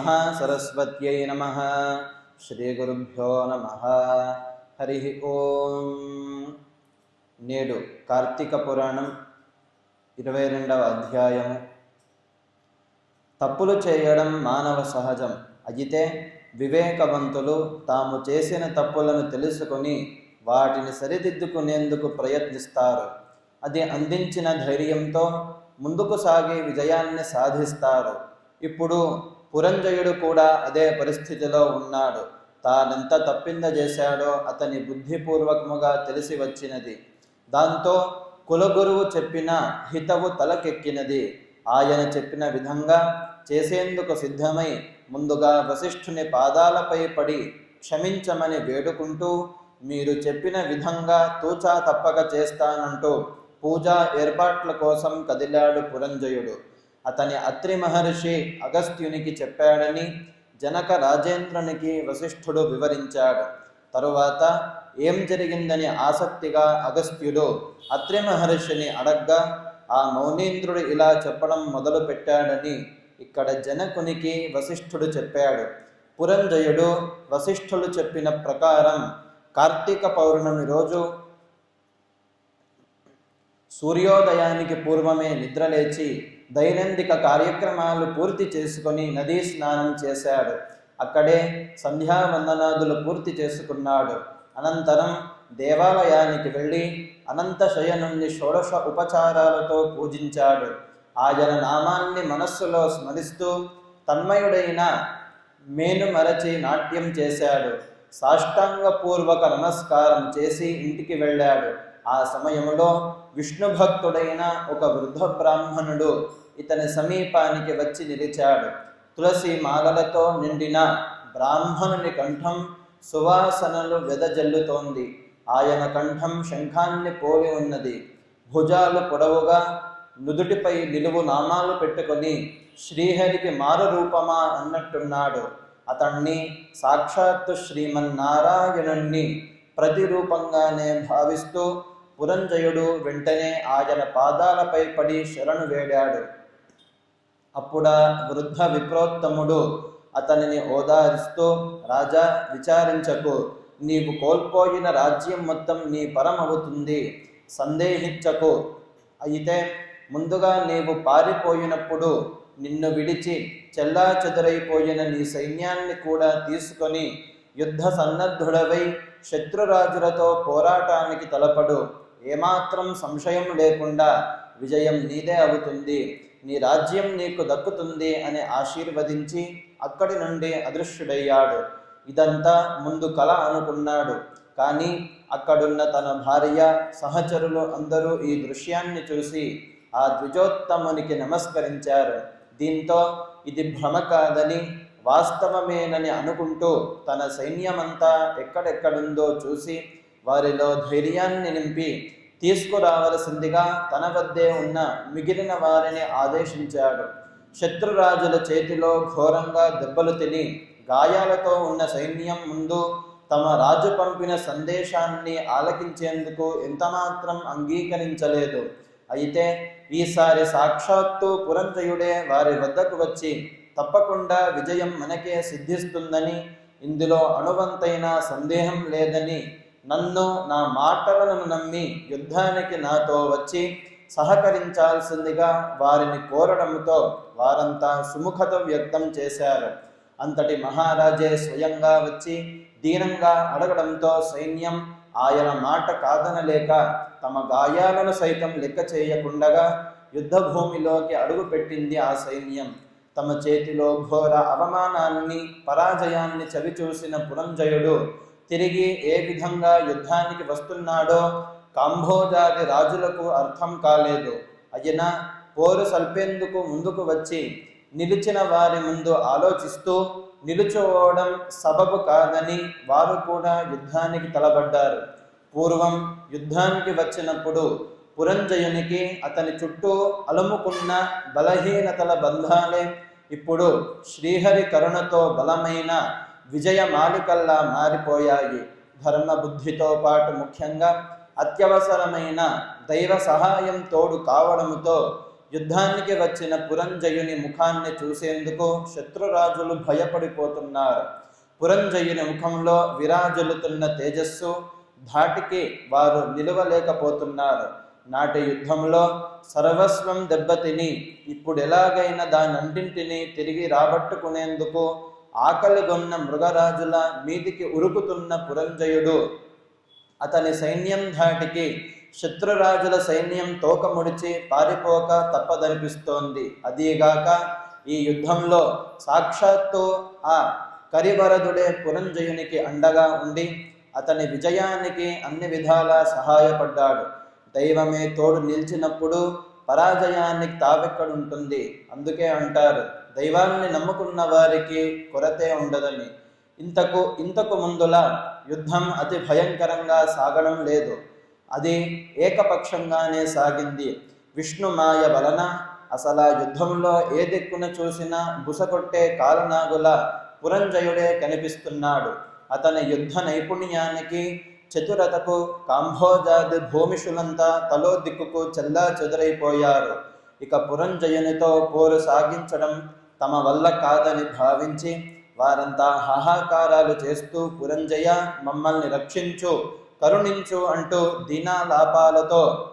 శ్రీమహాసరస్వత్యై నమ శ్రీగురుభ్యో నమ హరి ఓం. నేడు కార్తీక పురాణం ఇరవై రెండవ అధ్యాయము. తప్పులు చేయడం మానవ సహజం. అయితే వివేకవంతులు తాము చేసిన తప్పులను తెలుసుకొని వాటిని సరిదిద్దుకునేందుకు ప్రయత్నిస్తారు. అది అందించిన ధైర్యంతో ముందుకు సాగే విజయాన్ని సాధిస్తారు. ఇప్పుడు పురంజయుడు కూడా అదే పరిస్థితిలో ఉన్నాడు. తానెంత తప్పింద చేశాడో అతని బుద్ధిపూర్వకముగా తెలిసి వచ్చినది. దాంతో కులగురువు చెప్పిన హితవు తలకెక్కినది. ఆయన చెప్పిన విధంగా చేసేందుకు సిద్ధమై ముందుగా వశిష్ఠుని పాదాలపై పడి క్షమించమని వేడుకుంటూ మీరు చెప్పిన విధంగా తూచా తప్పక చేస్తానంటూ పూజా ఏర్పాట్ల కోసం కదిలాడు పురంజయుడు. అతని అత్రి మహర్షి అగస్త్యునికి చెప్పాడని జనక రాజేంద్రునికి వశిష్ఠుడు వివరించాడు. తరువాత ఏం జరిగిందని ఆసక్తిగా అగస్త్యుడు అత్రి మహర్షిని అడగ్గా ఆ మౌనీంద్రుడు ఇలా చెప్పడం మొదలు పెట్టాడని ఇక్కడ జనకునికి వశిష్ఠుడు చెప్పాడు. పురంజయుడు వశిష్ఠుడు చెప్పిన ప్రకారం కార్తీక పౌర్ణమి రోజు సూర్యోదయానికి పూర్వమే నిద్రలేచి దైనందిక కార్యక్రమాలు పూర్తి చేసుకొని నదీ స్నానం చేశాడు. అక్కడే సంధ్యావందనాదులు పూర్తి చేసుకున్నాడు. అనంతరం దేవాలయానికి వెళ్ళి అనంత శయనుణ్ణి షోడశ ఉపచారాలతో పూజించాడు. ఆయన నామాన్ని మనస్సులో స్మరిస్తూ తన్మయుడైన మేను మరచి నాట్యం చేశాడు. సాష్టాంగపూర్వక నమస్కారం చేసి ఇంటికి వెళ్ళాడు. ఆ సమయంలో విష్ణుభక్తుడైన ఒక వృద్ధ బ్రాహ్మణుడు ఇతని సమీపానికి వచ్చి నిలిచాడు. తులసి మాలలతో నిండిన బ్రాహ్మణుని కంఠం సువాసనలు వెదజల్లుతోంది. ఆయన కంఠం శంఖాన్ని పోలి ఉన్నది. భుజాలు పొడవుగా నుదుటిపై నిలువు నామాలు పెట్టుకొని శ్రీహరికి మారురూపమా అన్నట్టున్నాడు. అతన్ని సాక్షాత్తు శ్రీమన్నారాయణుణ్ణి ప్రతిరూపంగానే భావిస్తూ పురంజయుడు వెంటనే ఆయన పాదాలపై పడి శరణు వేడాడు. అప్పుడా వృద్ధ విప్రోత్తముడు. అతనిని ఓదారిస్తూ రాజా విచారించకు. నీవు కోల్పోయిన రాజ్యం మొత్తం నీ పరమవుతుంది. సందేహించకు. అయితే ముందుగా నీవు పారిపోయినప్పుడు నిన్ను విడిచి చెల్లా చెదురైపోయిన నీ సైన్యాన్ని కూడా తీసుకొని యుద్ధ సన్నద్ధుడవై శత్రురాజులతో పోరాటానికి తలపడు. ఏమాత్రం సంశయం లేకుండా విజయం నీదే అవుతుంది. నీ రాజ్యం నీకు దక్కుతుంది అని ఆశీర్వదించి అక్కడి నుండి అదృశ్యుడయ్యాడు. ఇదంతా ముందు కళ అనుకున్నాడు. కానీ అక్కడున్న తన భార్య సహచరులు అందరూ ఈ దృశ్యాన్ని చూసి ఆ ద్విజోత్తమునికి నమస్కరించారు. దీంతో ఇది భ్రమ కాదని వాస్తవమేనని అనుకుంటూ తన సైన్యమంతా ఎక్కడెక్కడుందో చూసి వారిలో ధైర్యాన్ని నింపి తీసుకురావలసిందిగా తన వద్దే ఉన్న మిగిలిన వారిని ఆదేశించాడు. శత్రురాజుల చేతిలో ఘోరంగా దెబ్బలు తిని గాయాలతో ఉన్న సైన్యం ముందు తమ రాజు పంపిన సందేశాన్ని ఆలకించేందుకు ఎంతమాత్రం అంగీకరించలేదు. అయితే ఈసారి సాక్షాత్తు పురంజయుడే వారి వద్దకు వచ్చి తప్పకుండా విజయం మనకే సిద్ధిస్తుందని ఇందులో అణువంతైన సందేహం లేదని నన్ను నా మాటలను నమ్మి యుద్ధానికి నాతో వచ్చి సహకరించాల్సిందిగా వారిని కోరడంతో వారంతా సుముఖత వ్యక్తం చేశారు. అంతటి మహారాజే స్వయంగా వచ్చి దీనంగా అడగడంతో సైన్యం ఆయన మాట కాదనలేక తమ గాయాలను సైతం లెక్క చేయకుండగా యుద్ధభూమిలోకి అడుగుపెట్టింది ఆ సైన్యం. తమ చేతిలో ఘోర అవమానాన్ని పరాజయాన్ని చవిచూసిన పురంజయుడు తిరిగి ఏ విధంగా యుద్ధానికి వస్తున్నాడో కాంభోజాది రాజులకు అర్థం కాలేదు. అయినా పోరు సల్పేందుకు ముందుకు వచ్చి నిలిచిన వారి ముందు ఆలోచిస్తూ నిలుచోవడం సబబు కాదని వారు కూడా యుద్ధానికి తలబడ్డారు. పూర్వం యుద్ధానికి వచ్చినప్పుడు పురంజయునికి అతని చుట్టూ అలుముకున్న బలహీనతల బంధాలే. ఇప్పుడు శ్రీహరి కరుణతో బలమైన విజయమాలికల్లా మారిపోయాయి. ధర్మ బుద్ధితో పాటు ముఖ్యంగా అత్యవసరమైన దైవ సహాయం తోడు కావడముతో యుద్ధానికి వచ్చిన పురంజయుని ముఖాన్ని చూసేందుకు శత్రురాజులు భయపడిపోతున్నారు. పురంజయుని ముఖంలో విరాజులుతున్న తేజస్సు ధాటికి వారు నిలవలేకపోతున్నారు. నాటి యుద్ధంలో సర్వస్వం దెబ్బతిని ఇప్పుడు ఎలాగైనా దానంటింటినీ తిరిగి రాబట్టుకునేందుకు ఆకలిగొన్న మృగరాజుల మీదికి ఉరుకుతున్న పురంజయుడు. అతని సైన్యం ధాటికి శత్రురాజుల సైన్యం తోక ముడిచి పారిపోక తప్పదనిపిస్తోంది. అదీగాక ఈ యుద్ధంలో సాక్షాత్తు ఆ కరివరదుడే పురంజయునికి అండగా ఉండి అతని విజయానికి అన్ని విధాలా సహాయపడ్డాడు. దైవమే తోడు నిలిచినప్పుడు పరాజయానికి తావెక్కడుంటుంది? అందుకే అంటారు. దైవాన్ని నమ్ముకున్న వారికి కొరతే ఉండదని. ఇంతకు ఇంతకు ముందుల యుద్ధం అతి భయంకరంగా సాగడం లేదు. అది ఏకపక్షంగానే సాగింది. విష్ణు మాయ వలన అసలు యుద్ధంలో ఏ దిక్కున చూసినా బుసకొట్టే కాలనాగుల పురంజయుడే కనిపిస్తున్నాడు. అతని యుద్ధ నైపుణ్యానికి చతురతకు కాంభోజాది భూమిషులంతా తలో దిక్కుకు చెల్లా చెదురైపోయారు ఇక పురంజయునితో పోరు సాగించడం తమ వల్ల కాదని భావించి వారంతా హాహాకారాలు చేస్తూ పురంజయ మమ్మల్ని రక్షించు కరుణించు అంటూ దీనాలాపాలతో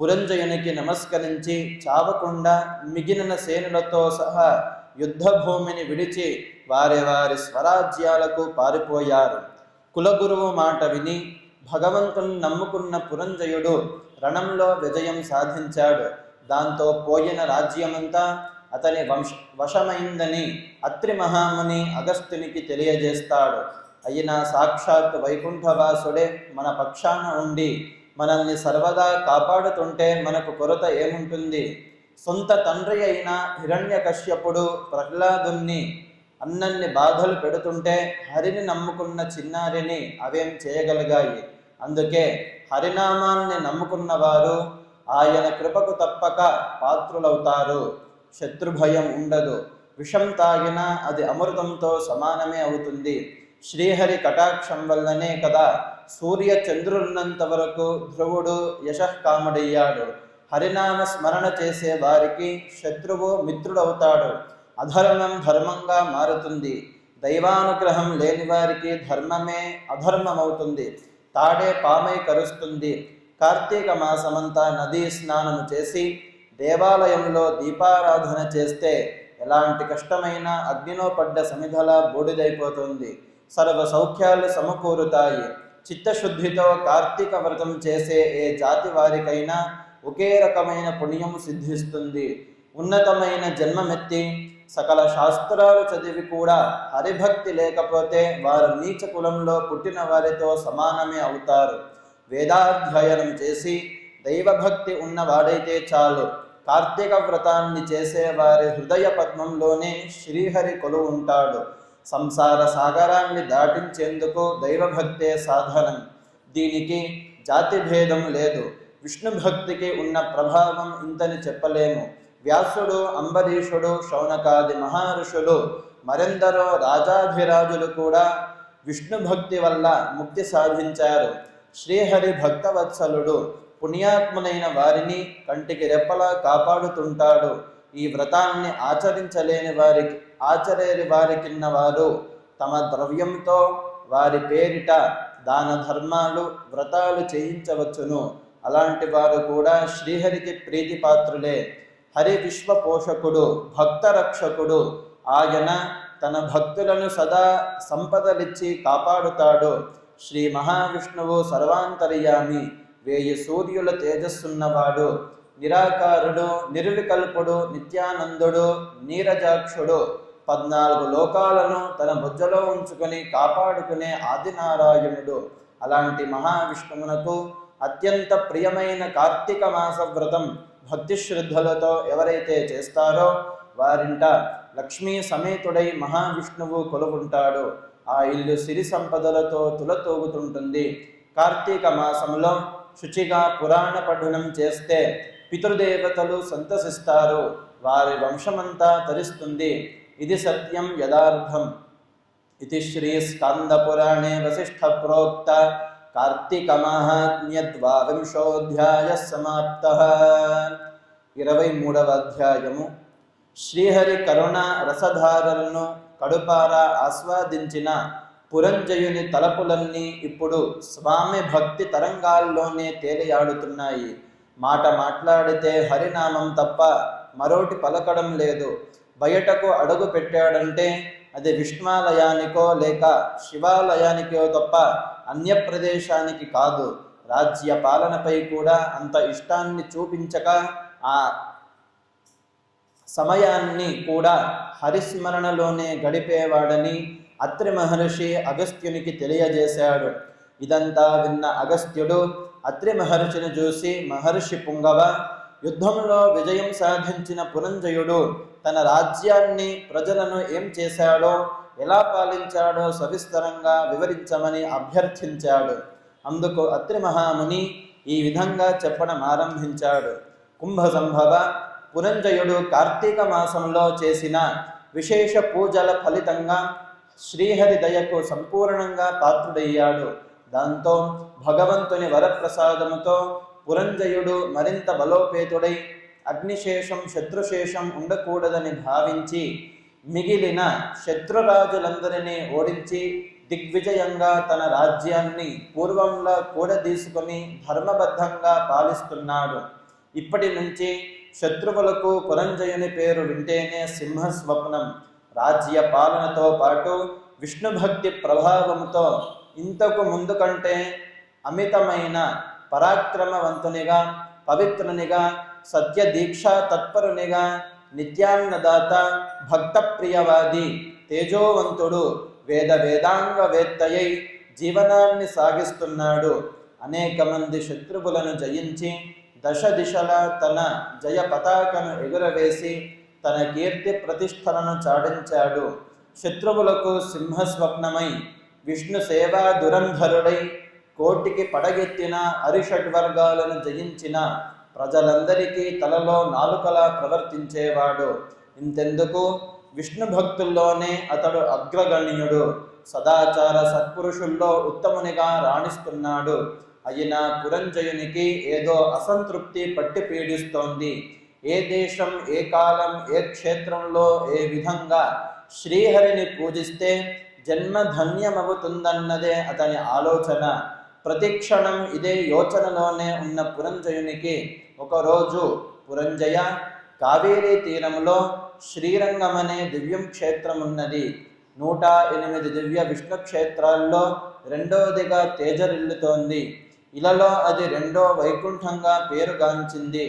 పురంజయునికి నమస్కరించి చావకుండా మిగిలిన సేనులతో సహా యుద్ధభూమిని విడిచి వారి వారి స్వరాజ్యాలకు పారిపోయారు. కులగురువు మాట విని భగవంతుని నమ్ముకున్న పురంజయుడు రణంలో విజయం సాధించాడు. దాంతో పోయిన రాజ్యమంతా అతని వంశ వశమైందని అత్రి మహాముని అగస్త్యునికి తెలియజేస్తాడు. అయినా సాక్షాత్ వైకుంఠవాసుడే మన పక్షాన ఉండి మనల్ని సర్వదా కాపాడుతుంటే మనకు కొరత ఏముంటుంది? సొంత తండ్రి అయిన హిరణ్యకశ్యపుడు ప్రహ్లాదుని అన్నన్ని బాధలు పెడుతుంటే హరిని నమ్ముకున్న చిన్నారిని అవేం చేయగలిగాయి? అందుకే హరినామాన్ని నమ్ముకున్న వారు ఆయన కృపకు తప్పక పాత్రులవుతారు. శత్రుభయం ఉండదు. విషం తాగినా అది అమృతంతో సమానమే అవుతుంది. శ్రీహరి కటాక్షం వల్లనే కదా సూర్య చంద్రులున్నంత వరకు ధ్రువుడు యశఃకాముడయ్యాడు. హరినామ స్మరణ చేసే వారికి శత్రువు మిత్రుడవుతాడు. అధర్మం ధర్మంగా మారుతుంది. దైవానుగ్రహం లేని వారికి ధర్మమే అధర్మమవుతుంది. తాడే పామై కరుస్తుంది. కార్తీక మాసమంతా నదీ స్నానం చేసి దేవాలయంలో దీపారాధన చేస్తే ఎలాంటి కష్టమైన అగ్నిలో పడ్డ సమిధల బూడిదైపోతుంది. సర్వ సౌఖ్యాలు సమకూరుతాయి. చిత్తశుద్ధితో కార్తీక వ్రతం చేసే ఏ జాతి వారికైనా ఒకే రకమైన పుణ్యం సిద్ధిస్తుంది. ఉన్నతమైన జన్మమెత్తి సకల శాస్త్రాలు చదివి కూడా హరిభక్తి లేకపోతే వారు నీచ కులంలో పుట్టిన వారితో సమానమే అవుతారు. వేదాధ్యయనం చేసి దైవభక్తి ఉన్నవాడైతే చాలు. కార్తీక వ్రతాన్ని చేసేవారి హృదయ పద్మంలోనే శ్రీహరి కొలు ఉంటాడు. సంసార సాగరాన్ని దాటించేందుకు దైవభక్తే సాధనం. దీనికి జాతి భేదం లేదు. విష్ణు భక్తికి ఉన్న ప్రభావం ఇంతని చెప్పలేము. వ్యాసుడు అంబరీషుడు శౌనకాది మహర్షులు మరెందరో రాజాధిరాజులు కూడా విష్ణు భక్తి వల్ల ముక్తి సాధించారు. శ్రీహరి భక్తవత్సలుడు పుణ్యాత్ములైన వారిని కంటికి రెప్పలా కాపాడుతుంటాడు. ఈ వ్రతాన్ని ఆచరించలేని వారికి ఆచరేని వారికిన్న వారు తమ ద్రవ్యంతో వారి పేరిట దాన ధర్మాలు వ్రతాలు చేయించవచ్చును. అలాంటి వారు కూడా శ్రీహరికి ప్రీతిపాత్రులే. హరి విశ్వ పోషకుడు భక్త రక్షకుడు. ఆయన తన భక్తులను సదా సంపదలిచ్చి కాపాడుతాడు. శ్రీ మహావిష్ణువు సర్వాంతర్యామి. వేయి సూర్యుల తేజస్సున్నవాడు నిరాకారుడు నిర్వికల్పుడు నిత్యానందుడు నీరజాక్షుడు. పద్నాలుగు లోకాలను తన బుజ్జలో ఉంచుకొని కాపాడుకునే ఆదినారాయణుడు. అలాంటి మహావిష్ణువునకు అత్యంత ప్రియమైన కార్తీక మాస వ్రతం భక్తి శ్రద్ధలతో ఎవరైతే చేస్తారో వారింట లక్ష్మీ సమేతుడై మహావిష్ణువు కొలువుంటాడు. ఆ ఇల్లు సిరి సంపదలతో తులతూగుతుంటుంది. కార్తీక మాసంలో శుచిగా పురాణ పఠనం చేస్తే పితృదేవతలు సంతసిస్తారు. వారి వంశమంతా తరిస్తుంది. ఇది సత్యం యదార్థం ఇది శ్రీ స్కందపురాణే వశిష్ఠ ప్రోక్త కార్తీక మహాత్మ్యద్వావింశోధ్యాయ సమాప్త. ఇరవై మూడవ అధ్యాయము. శ్రీహరి కరుణ రసధారలను కడుపారా ఆస్వాదించిన పురంజయుని తలపులన్నీ ఇప్పుడు స్వామి భక్తి తరంగాల్లోనే తేలియాడుతున్నాయి. మాట మాట్లాడితే హరినామం తప్ప మరోటి పలకడం లేదు. బయటకు అడుగు పెట్టాడంటే అది విష్ణాలయానికో లేక శివాలయానికో తప్ప అన్య ప్రదేశానికి కాదు. రాజ్య పాలనపై కూడా అంత ఇష్టాన్ని చూపించక ఆ సమయాన్ని కూడా హరిస్మరణలోనే గడిపేవాడని అత్రి మహర్షి అగస్త్యునికి తెలియజేశాడు. ఇదంతా విన్న అగస్త్యుడు అత్రి మహర్షిని చూసి మహర్షి పుంగవ యుద్ధంలో విజయం సాధించిన పురంజయుడు తన రాజ్యాన్ని ప్రజలను ఏం చేశాడో ఎలా పాలించాడో సవిస్తరంగా వివరించమని అభ్యర్థించాడు. అందుకు అత్రి మహాముని ఈ విధంగా చెప్పడం ఆరంభించాడు. కుంభ సంభవ పురంజయుడు కార్తీక మాసంలో చేసిన విశేష పూజల ఫలితంగా శ్రీహరి దయకు సంపూర్ణంగా పాత్రుడయ్యాడు. దాంతో భగవంతుని వరప్రసాదముతో పురంజయుడు మరింత బలోపేతుడై అగ్నిశేషం శత్రుశేషం ఉండకూడదని భావించి మిగిలిన శత్రురాజులందరినీ ఓడించి దిగ్విజయంగా తన రాజ్యాన్ని పూర్వంలో కూడదీసుకుని ధర్మబద్ధంగా పాలిస్తున్నాడు. ఇప్పటి నుంచి శత్రువులకు పురంజయుని పేరు వింటేనే సింహస్వప్నం. రాజ్య పాలనతో పాటు విష్ణుభక్తి ప్రభావంతో ఇంతకు ముందు కంటే అమితమైన పరాక్రమవంతునిగా పవిత్రునిగా సత్య దీక్షా తత్పరునిగా నిత్యాన్నదాత భక్తప్రియవాది తేజోవంతుడు వేద వేదాంగ వేత్తయై జీవనాన్ని సాగిస్తున్నాడు. అనేక మంది శత్రువులను జయించి దశ దిశల తన జయ పతాకను ఎగురవేసి తన కీర్తి ప్రతిష్టలను చాటించాడు. శత్రువులకు సింహస్వప్నమై విష్ణు సేవా దురంధరుడై కోటికి పడగెత్తిన అరిషడ్వర్గాలను జయించిన ప్రజలందరికీ తలలో నాలుకలా ప్రవర్తించేవాడు. ఇంతెందుకు? విష్ణు భక్తుల్లోనే అతడు అగ్రగణ్యుడు. సదాచార సత్పురుషుల్లో ఉత్తమునిగా రాణిస్తున్నాడు. అయినా పురంజయునికి ఏదో అసంతృప్తి పట్టి పీడిస్తోంది. ఏ దేశం ఏ కాలం ఏ క్షేత్రంలో ఏ విధంగా శ్రీహరిని పూజిస్తే జన్మ ధన్యమవుతుందన్నదే అతని ఆలోచన. ప్రతిక్షణం ఇదే యోచనలోనే ఉన్న పురంజయునికి ఒకరోజు పురంజయ కావేరీ తీరంలో శ్రీరంగం అనే దివ్యం క్షేత్రం ఉన్నది నూట ఎనిమిది దివ్య విష్ణు క్షేత్రాల్లో రెండవదిగా తేజరిల్లుతోంది. ఇలలో అది రెండో వైకుంఠంగా పేరుగాంచింది.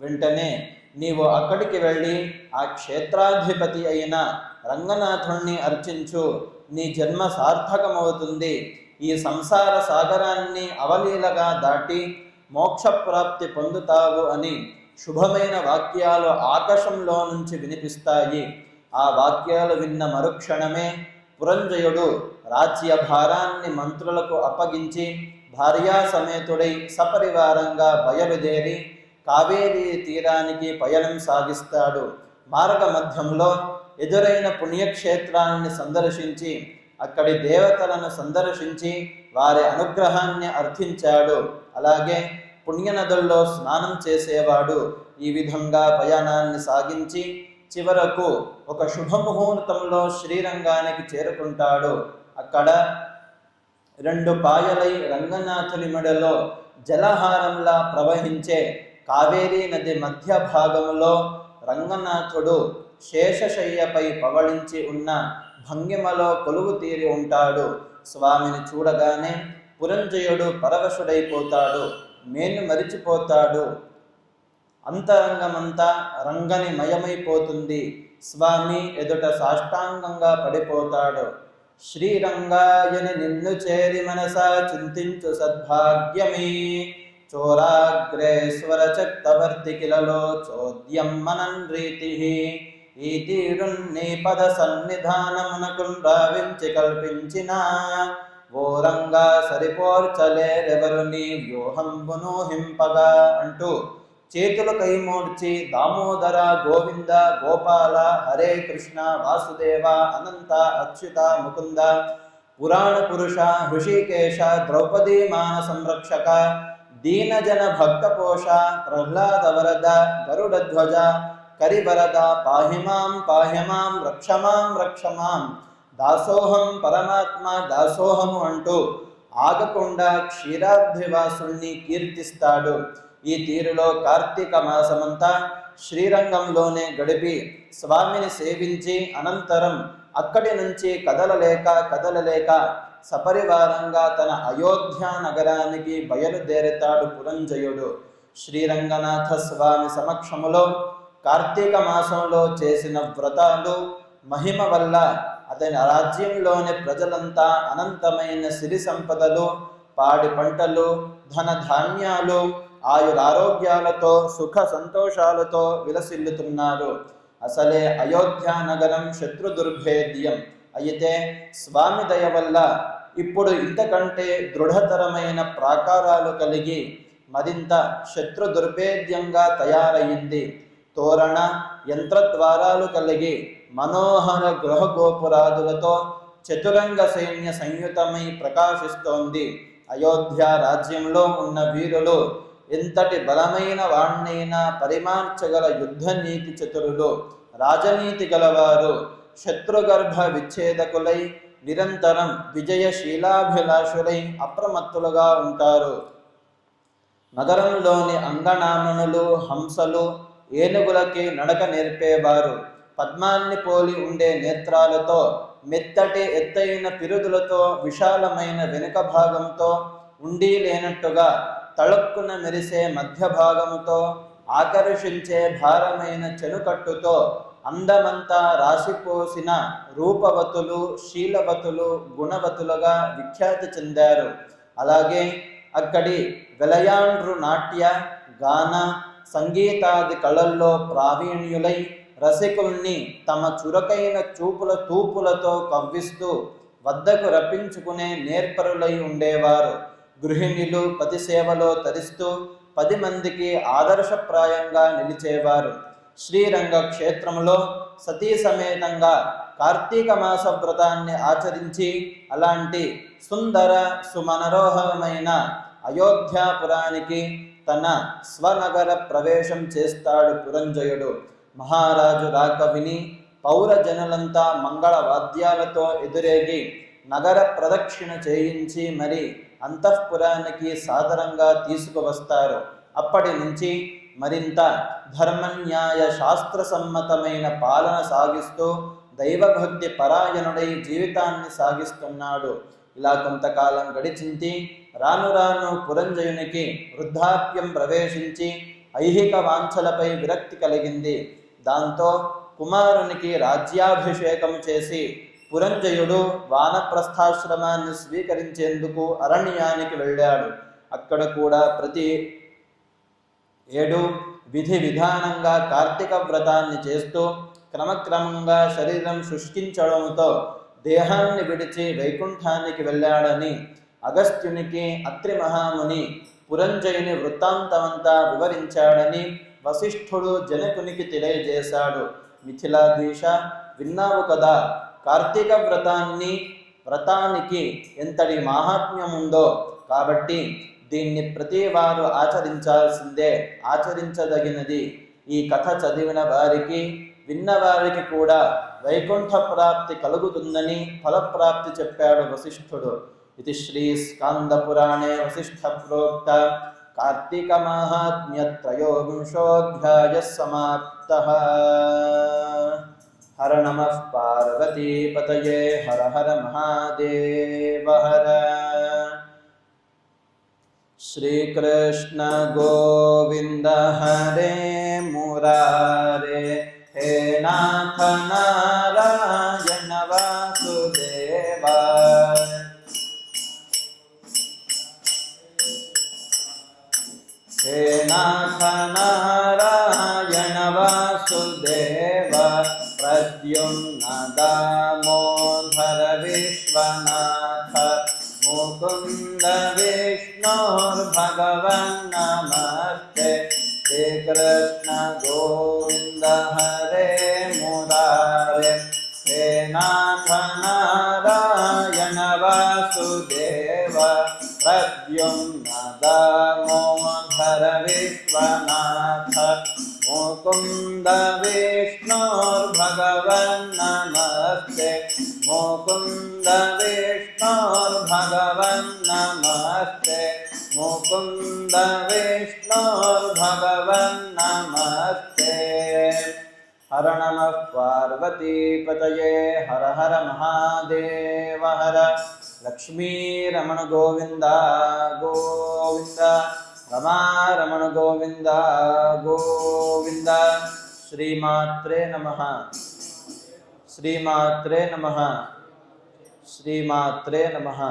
వెంటనే నీవు అక్కడికి వెళ్ళి ఆ క్షేత్రాధిపతి అయిన రంగనాథుణ్ణి అర్చించు. నీ జన్మ సార్థకమవుతుంది. ఈ సంసార సాగరాన్ని అవలీలగా దాటి మోక్షప్రాప్తి పొందుతావు అని శుభమైన వాక్యాలు ఆకాశంలో నుంచి వినిపిస్తాయి. ఆ వాక్యాలు విన్న మరుక్షణమే పురంజయుడు రాజ్య భారాన్ని మంత్రులకు అప్పగించి భార్యా సమేతుడై సపరివారంగా బయలుదేరి కావేరీ తీరానికి పయనం సాగిస్తాడు. మార్గ మధ్యంలో ఎదురైన పుణ్యక్షేత్రాన్ని సందర్శించి అక్కడి దేవతలను సందర్శించి వారి అనుగ్రహాన్ని అర్థించాడు అలాగే పుణ్యనదుల్లో స్నానం చేసేవాడు ఈ విధంగా ప్రయాణాన్ని సాగించి చివరకు ఒక శుభముహూర్తంలో శ్రీరంగానికి చేరుకుంటాడు. అక్కడ రెండు పాయలై రంగనాథుని మెడలో జలహారంలా ప్రవహించే కావేరీ నది మధ్య భాగంలో రంగనాథుడు శేషశయ్యపై పవళించి ఉన్న భంగిమలో కొలువు తీరి ఉంటాడు. స్వామిని చూడగానే పురంజయుడు పరవశుడైపోతాడు. మేలు మరిచిపోతాడు. అంతరంగమంతా రంగని మయమైపోతుంది. స్వామి ఎదుట సాష్టాంగంగా పడిపోతాడు. శ్రీరంగాయని నిన్ను చేరి మనసా చింతించు సద్భాగ్యమే. చోరాగ్రేశ్వరచక్తవర్తి కిలలో చోద్యం మనన్ రీతి ఈ తీరుణ్ణి పద సన్నిధానమునకు కల్పించిన ఓరంగా సరిపోర్చలేరెవరు నీ వ్యూహంబును హింపగా అంటూ చేతులు కైమూర్చి దామోదర గోవింద గోపాల హరే కృష్ణ వాసుదేవ అనంత అచ్యుత ముకుంద పురాణ పురుష హృషికేశ ద్రౌపదీ మాన సంరక్షక దీనజన భక్తపోష ప్రహ్లాదవరద గరుడధ్వజ కరివరద పాహిమాం పాహిమాం రక్షమాం రక్షమాం దాసోహం పరమాత్మ దాసోహము అంటూ ఆగకుండా క్షీరాబ్ధివాసుల్ని కీర్తిస్తాడు. ఈ తీరులో కార్తీక మాసమంతా శ్రీరంగంలోనే గడిపి స్వామిని సేవించి అనంతరం అక్కడి నుంచి కదలలేక కదలలేక సపరివారంగా తన అయోధ్య నగరానికి బయలుదేరతాడు పురంజయుడు. శ్రీరంగనాథ స్వామి సమక్షములో కార్తీక మాసంలో చేసిన వ్రతాలు మహిమ వల్ల అతని రాజ్యంలోని ప్రజలంతా అనంతమైన సిరి సంపదలు పాడి పంటలు ధన ధాన్యాలు ఆయురారోగ్యాలతో సుఖ సంతోషాలతో విలసిల్లుతున్నారు. అసలే అయోధ్య నగరం శత్రుదుర్భేద్యం. అయితే స్వామి దయ వల్ల ఇప్పుడు ఇంతకంటే దృఢతరమైన ప్రాకారాలు కలిగి మరింత శత్రు దుర్భేద్యంగా తయారయ్యింది తోరణ యంత్రద్వారాలు కలిగి మనోహర గృహగోపురాదులతో చతురంగ సైన్య సంయుతమై ప్రకాశిస్తోంది. అయోధ్య రాజ్యంలో ఉన్న వీరులు ఎంతటి బలమైన వాణ్ణైనా పరిమార్చగల యుద్ధ నీతి చతురులు రాజనీతి గలవారు శత్రుగర్భ విచ్ఛేదకులై నిరంతరం విజయశీలాభిలాషులై అప్రమత్తులుగా ఉంటారు. నగరంలోని అంగనామణులు హంసలు ఏనుగులకి నడక నేర్పేవారు. పద్మాన్ని పోలి ఉండే నేత్రాలతో మెత్తటి ఎత్తైన పిరుదులతో విశాలమైన వెనుక భాగంతో ఉండి లేనట్టుగా తళుక్కున మెరిసే మధ్య భాగంతో ఆకర్షించే భారమైన చెనుకట్టుతో అందమంతా రాసిపోసిన రూపవతులు శీలవతులు గుణవతులుగా విఖ్యాతి చెందారు. అలాగే అక్కడి వెలయాండ్రు నాట్య గాన సంగీతాది కళల్లో ప్రావీణ్యులై రసికుల్ని తమ చురకైన చూపుల తూపులతో కవ్విస్తూ వద్దకు రప్పించుకునే నేర్పరులై ఉండేవారు. గృహిణులు పతి సేవలో తరిస్తూ పది మందికి ఆదర్శప్రాయంగా నిలిచేవారు. శ్రీరంగ క్షేత్రములో సతీ సమేతంగా కార్తీక మాస వ్రతాన్ని ఆచరించి అలాంటి సుందర సుమనరోహరమైన అయోధ్యాపురానికి తన స్వనగర ప్రవేశం చేస్తాడు పురంజయుడు. మహారాజు రాక విని పౌర మంగళ వాద్యాలతో ఎదురేగి నగర ప్రదక్షిణ చేయించి మరి అంతఃపురానికి సాదరంగా తీసుకువస్తారు. అప్పటి నుంచి మరింత ధర్మన్యాయ శాస్త్ర సమ్మతమైన పాలన సాగిస్తూ దైవభక్తి పరాయణుడై జీవితాన్ని సాగిస్తున్నాడు. ఇలా కొంతకాలం గడిచింది. రాను రాను పురంజయునికి వృద్ధాప్యం ప్రవేశించి ఐహిక వాంఛలపై విరక్తి కలిగింది. దాంతో కుమారునికి రాజ్యాభిషేకం చేసి పురంజయుడు వానప్రస్థాశ్రమాన్ని స్వీకరించేందుకు అరణ్యానికి వెళ్ళాడు. అక్కడ కూడా ప్రతి ఏడు విధి విధానంగా కార్తీక వ్రతాన్ని చేస్తూ క్రమక్రమంగా శరీరం శుష్కించడంతో దేహాన్ని విడిచి వైకుంఠానికి వెళ్ళాడని అగస్త్యునికి అత్రి మహాముని పురంజయుని వృత్తాంతమంతా వివరించాడని వశిష్ఠుడు జనకునికి తెలియజేశాడు. మిథిలాధీశ విన్నావు కదా కార్తీక వ్రతాన్ని వ్రతానికి ఎంతటి మాహాత్మ్యం ఉందో కాబట్టి దీన్ని ప్రతి వారు ఆచరించాల్సిందే ఆచరించదగినది. ఈ కథ చదివిన వారికి విన్నవారికి కూడా వైకుంఠ ప్రాప్తి కలుగుతుందని ఫలప్రాప్తి చెప్పాడు వశిష్ఠుడు. ఇది శ్రీ స్కాంద పురాణే వశిష్ఠ ప్రోక్త. కార్తీక మాహాత్మ్య త్రయోవింశోధ్యాయ సమాప్త. హర నమ పార్వతీపతయే హర హర మహాదేవ హర. श्रीकृष्ण गोविन्द हरे मुरारे हे नाथ नारायण वासुदेवा हे नाथ नारायण प्रद्युम्न दामोदर विश्वनाथ मुकुन्द विष्णोर्भगवन् नमस्ते मुकुन्द विष्णोर्भगवन् नमस्ते मुकुन्द विष्णोर्भगवन् नमस्ते हर नमः पार्वतीपतये हर हर महादेव हर लक्ष्मीरमण गोविन्द गोविन्द रमारमण गोविन्द गोविन्द श्रीमात्रे नमः श्रीमात्रे नमः श्रीमात्रे नमः